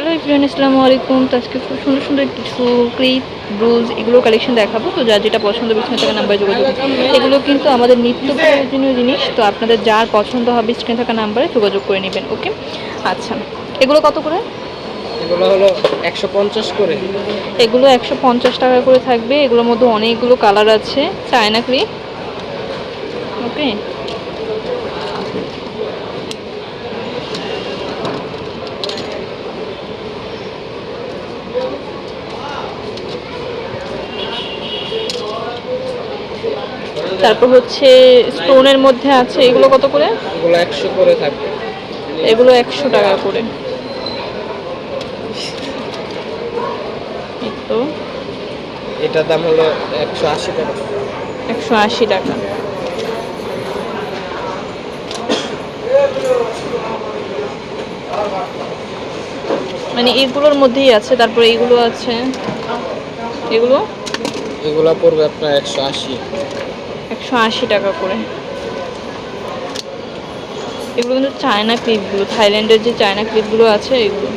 Hello ইফরান আসসালামু আলাইকুম। তো আজকে খুব সুন্দর সুন্দর কিছু ক্লিপ ব্লুজ এগুলো কালেকশন দেখাবো। তো যার যেটা পছন্দ বিস্ক্রিন থাকা নাম্বার যোগাযোগ এগুলো কিন্তু আমাদের নিত্য প্রয়োজনীয় জিনিস তো আপনাদের যার পছন্দ হবে স্ক্রিন থাকা নাম্বারে যোগাযোগ করে নেবেন ওকে? আচ্ছা এগুলো কত করে? এগুলো হলো একশো পঞ্চাশ করে। এগুলো একশো পঞ্চাশ টাকা করে থাকবে। এগুলোর মধ্যে অনেকগুলো কালার আছে চায়না ক্লিপ ওকে? তারপর হচ্ছে স্টোনের মধ্যে আছে এগুলো কত করে? এগুলো একশো করে থাকবে। এগুলো একশো টাকা করে। তো। এটার দাম হলো একশো আশি টাকা। একশো আশি টাকা। মানে এগুলোর মধ্যেই আছে তারপরে এইগুলো আছে। এগুলো? এগুলো পড়বে আপনার একশো আশি। একশো আশি টাকা করে। এগুলো কিন্তু চায়না ক্লিপগুলো থাইল্যান্ডের যে চায়না ক্লিপগুলো আছে এগুলো।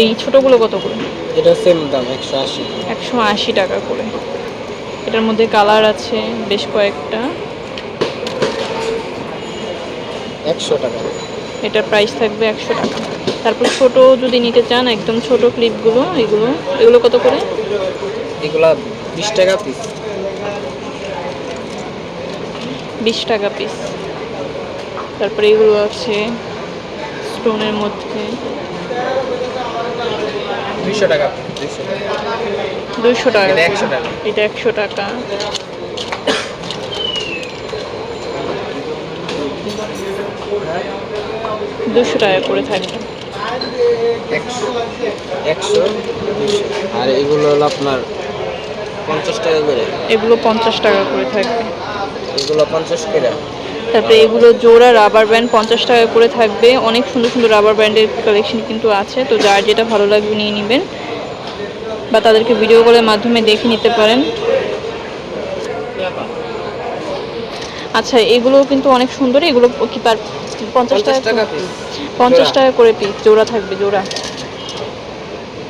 এই ছোটোগুলো কত করে? এটা সেম দাম একশো আশি। একশো আশি টাকা করে। এটার মধ্যে কালার আছে বেশ কয়েকটা। একশো টাকা। এটার প্রাইস থাকবে একশো টাকা। তারপর ছোট যদি নিতে চান একদম ছোট ক্লিপগুলো এগুলো। এগুলো কত করে? এগুলা বিশ টাকা পিস বিশ টাকা পিস তারপরে এগুলো আছে স্টোনের মধ্যে। দুইশো টাকা দুইশো টাকা। একশো টাকা। এটা একশো টাকা। দুশো টাকা করে থাকবে। একশো আর এগুলো হলো আপনার পঞ্চাশ টাকা করে। এগুলো পঞ্চাশ টাকা করে থাকবে। এগুলো পঞ্চাশ করে? তারপরে এগুলো জোড়া রাবার ব্যান্ড পঞ্চাশ টাকা করে থাকবে। অনেক সুন্দর সুন্দর রাবার ব্যান্ডের কালেকশন কিন্তু আছে। তো যার যেটা ভালো লাগবে নিয়ে নেবেন। বা তাদেরকে ভিডিও কলের মাধ্যমে দেখে নিতে পারেন। আচ্ছা এগুলো কিন্তু অনেক সুন্দর। এগুলো কি পার পঞ্চাশ টাকা পঞ্চাশ। টাকা করে পিস জোড়া থাকবে জোড়া।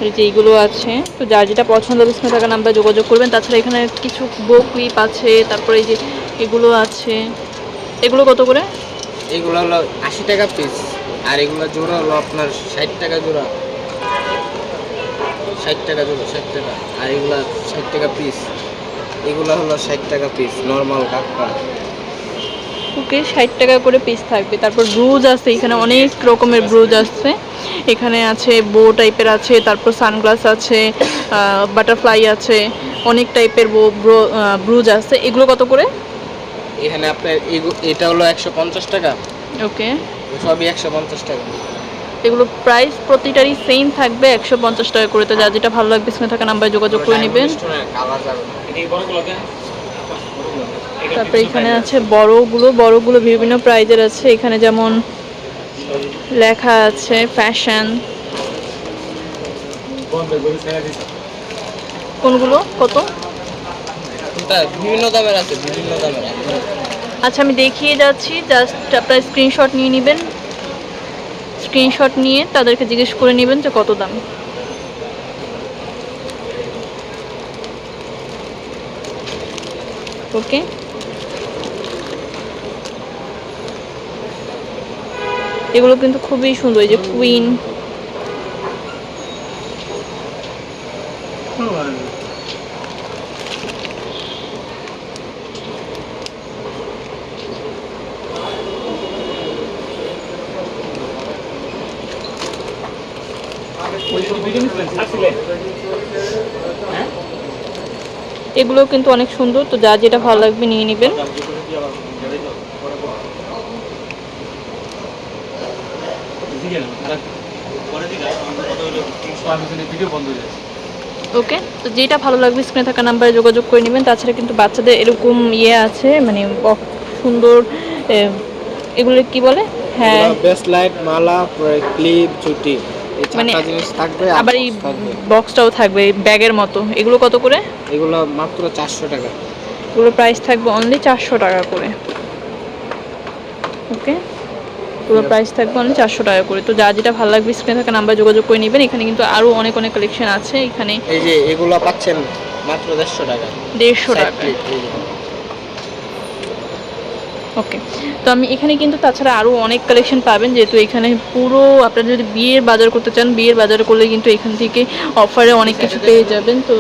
এই যে এইগুলো আছে তো যার যেটা পছন্দ হবে স্ক্রিনে থাকা নাম্বার যোগাযোগ করবেন। তাছাড়া এখানে কিছু বো ক্লিপ আছে তারপরে এই যে এগুলো আছে। এগুলো কত করে? এগুলো হলো আশি টাকা পিস আর এগুলো জোড়া হলো আপনার ষাট টাকা জোড়া। ষাট টাকা জোড়া ষাট টাকা। আর এগুলো ষাট টাকা পিস এগুলো হলো ষাট টাকা পিস নর্মাল কাপড় ওকে ষাট টাকা করে পিস থাকবে। তারপর ব্রুজ আছে এখানে অনেক রকমের ব্রুজ আছে। এখানে আছে বো টাইপের আছে তারপর সানগ্লাস আছে বাটারফ্লাই আছে অনেক টাইপের বো ব্রুজ আছে। এগুলো কত করে? এখানে আপনার এটা হলো একশো পঞ্চাশ টাকা। ওকে। সবই একশো পঞ্চাশ টাকা। এগুলো প্রাইস প্রতিটারই সেম থাকবে একশো পঞ্চাশ টাকা করে। তো যা যেটা ভালো লাগবে স্ক্রিনে থাকা নাম্বারে যোগাযোগ করে নেবেন। তারপরে এখানে আছে বড়গুলো বড়গুলো বিভিন্ন প্রাইজের আছে। এখানে যেমন লেখা আছে ফ্যাশন কোনগুলো? কত? বিভিন্ন দামের আছে বিভিন্ন দামের আচ্ছা আমি দেখিয়ে যাচ্ছি জাস্ট আপনার স্ক্রিনশট নিয়ে নেবেন। স্ক্রিনশট নিয়ে তাদেরকে জিজ্ঞেস করে নেবেন যে কত দাম। ওকে এগুলো কিন্তু খুবই সুন্দর, এই যে কুইন এগুলো কিন্তু অনেক সুন্দর, তো যা যেটা ভালো লাগবে নিয়ে নেবেন। ওকে তো যেটা ভালো লাগবে স্ক্রিনে থাকা নাম্বারে যোগাযোগ করে নেবেন। তাছাড়া কিন্তু বাচ্চাদের এরকম ইয়ে আছে মানে সুন্দর এগুলো কি বলে? হ্যাঁ। বেস্ট লাইট মালা ক্লিপ চুটি মানে জিনিস থাকবে আবার এই বক্সটাও থাকবে। ব্যাগের মতো। এগুলো কত করে? এগুলো মাত্র চারশো টাকা। এগুলো প্রাইস থাকবে অনলি চারশো টাকা করে। ওকে এগুলোর প্রাইস থাকবে অনেক চারশো টাকা করে। তো যা যেটা ভালো লাগবে স্ক্রিনে থাকা নাম্বার যোগাযোগ করে নেবেন। এখানে কিন্তু আরও অনেক অনেক কালেকশন আছে। এখানে এই যে এগুলো পাচ্ছেন মাত্র দেড়শো টাকা। দেড়শো টাকা। ওকে তো আমি এখানে কিন্তু তাছাড়া আরও অনেক কালেকশন পাবেন। যেহেতু এখানে পুরো আপনারা যদি বিয়ের বাজার করতে চান বিয়ের বাজার করলে কিন্তু এখান থেকে অফারে অনেক কিছু পেয়ে যাবেন। তো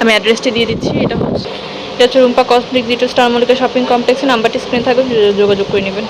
আমি অ্যাড্রেসটি দিয়ে দিচ্ছি। এটা হচ্ছে এটা হচ্ছে রুম্পা কসমিক দ্বিতীয় স্টার মল্লিকা শপিং কমপ্লেক্সে নাম্বারটি স্ক্রিন থাকবে। যোগাযোগ করে নেবেন।